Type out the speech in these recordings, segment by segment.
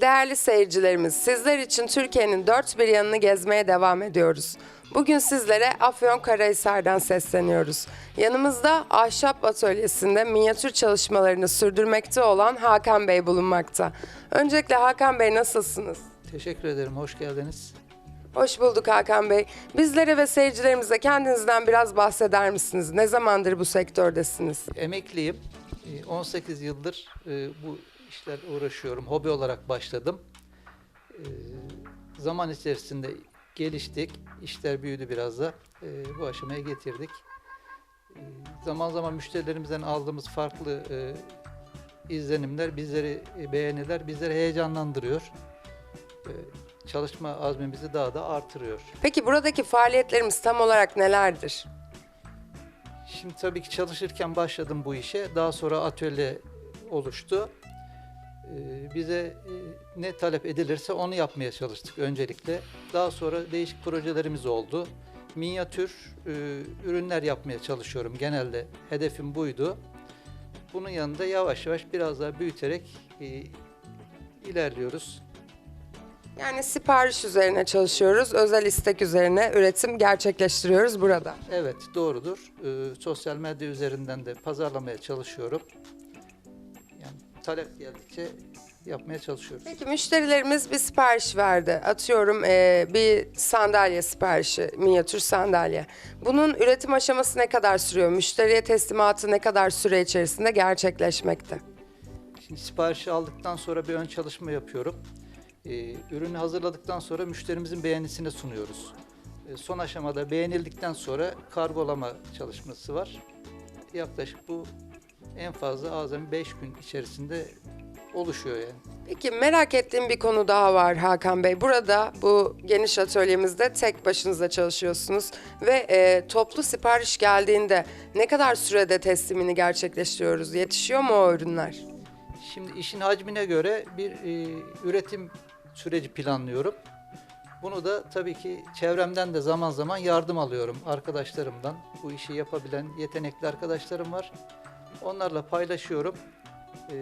Değerli seyircilerimiz, sizler için Türkiye'nin dört bir yanını gezmeye devam ediyoruz. Bugün sizlere Afyonkarahisar'dan sesleniyoruz. Yanımızda ahşap atölyesinde minyatür çalışmalarını sürdürmekte olan Hakan Bey bulunmakta. Öncelikle Hakan Bey nasılsınız? Teşekkür ederim, hoş geldiniz. Hoş bulduk Hakan Bey. Bizlere ve seyircilerimize kendinizden biraz bahseder misiniz? Ne zamandır bu sektördesiniz? Emekliyim, 18 yıldır e, bu işler uğraşıyorum, hobi olarak başladım. Ee, Zaman içerisinde geliştik, işler büyüdü biraz da, Ee, bu aşamaya getirdik. Ee, Zaman zaman müşterilerimizden aldığımız farklı e, izlenimler, bizleri e, beğeniler, bizleri heyecanlandırıyor. Ee, Çalışma azmimizi daha da artırıyor. Peki buradaki faaliyetlerimiz tam olarak nelerdir? Şimdi tabii ki çalışırken başladım bu işe. Daha sonra atölye oluştu. Ee, bize e, ne talep edilirse onu yapmaya çalıştık öncelikle. Daha sonra değişik projelerimiz oldu. Minyatür e, ürünler yapmaya çalışıyorum. Genelde hedefim buydu. Bunun yanında yavaş yavaş biraz daha büyüterek e, ilerliyoruz. Yani sipariş üzerine çalışıyoruz, özel istek üzerine üretim gerçekleştiriyoruz burada. Evet doğrudur. Ee, sosyal medya üzerinden de pazarlamaya çalışıyorum. Yani talep geldikçe yapmaya çalışıyoruz. Peki müşterilerimiz bir sipariş verdi. Atıyorum eee, bir sandalye siparişi, minyatür sandalye. Bunun üretim aşaması ne kadar sürüyor? Müşteriye teslimatı ne kadar süre içerisinde gerçekleşmekte? Şimdi siparişi aldıktan sonra bir ön çalışma yapıyorum. Ee, ürünü hazırladıktan sonra müşterimizin beğenisine sunuyoruz. Ee, son aşamada beğenildikten sonra kargolama çalışması var. Yaklaşık bu en fazla azami 5 gün içerisinde oluşuyor yani. Peki merak ettiğim bir konu daha var Hakan Bey. Burada bu geniş atölyemizde tek başınıza çalışıyorsunuz ve eee, toplu sipariş geldiğinde ne kadar sürede teslimini gerçekleştiriyoruz? Yetişiyor mu o ürünler? Şimdi işin hacmine göre bir e, üretim süreci planlıyorum. Bunu da tabii ki çevremden de zaman zaman yardım alıyorum arkadaşlarımdan. Bu işi yapabilen yetenekli arkadaşlarım var. Onlarla paylaşıyorum. E,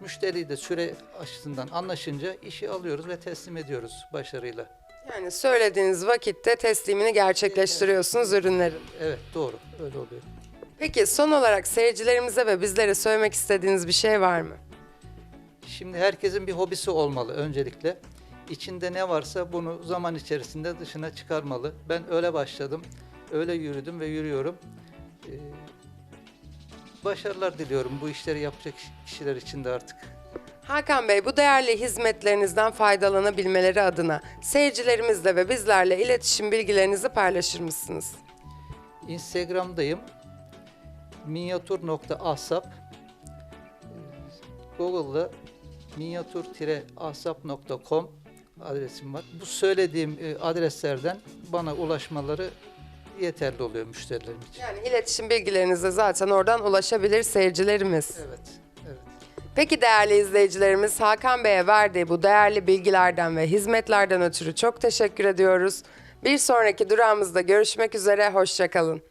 müşteri de süre açısından anlaşınca işi alıyoruz ve teslim ediyoruz başarıyla. Yani söylediğiniz vakitte teslimini gerçekleştiriyorsunuz ürünlerin. Evet doğru öyle oluyor. Peki son olarak seyircilerimize ve bizlere söylemek istediğiniz bir şey var mı? Şimdi herkesin bir hobisi olmalı öncelikle. İçinde ne varsa bunu zaman içerisinde dışına çıkarmalı. Ben öyle başladım, öyle yürüdüm ve yürüyorum. Ee, başarılar diliyorum bu işleri yapacak kişiler için de artık. Hakan Bey bu değerli hizmetlerinizden faydalanabilmeleri adına seyircilerimizle ve bizlerle iletişim bilgilerinizi paylaşır mısınız? Instagram'dayım. minyatur.asap Google'da minyatur-asap.com adresim var. Bu söylediğim e, adreslerden bana ulaşmaları yeterli oluyor müşterilerim için. Yani iletişim bilgilerinize zaten oradan ulaşabilir seyircilerimiz. Evet, evet. Peki değerli izleyicilerimiz Hakan Bey'e verdiği bu değerli bilgilerden ve hizmetlerden ötürü çok teşekkür ediyoruz. Bir sonraki durağımızda görüşmek üzere, hoşçakalın.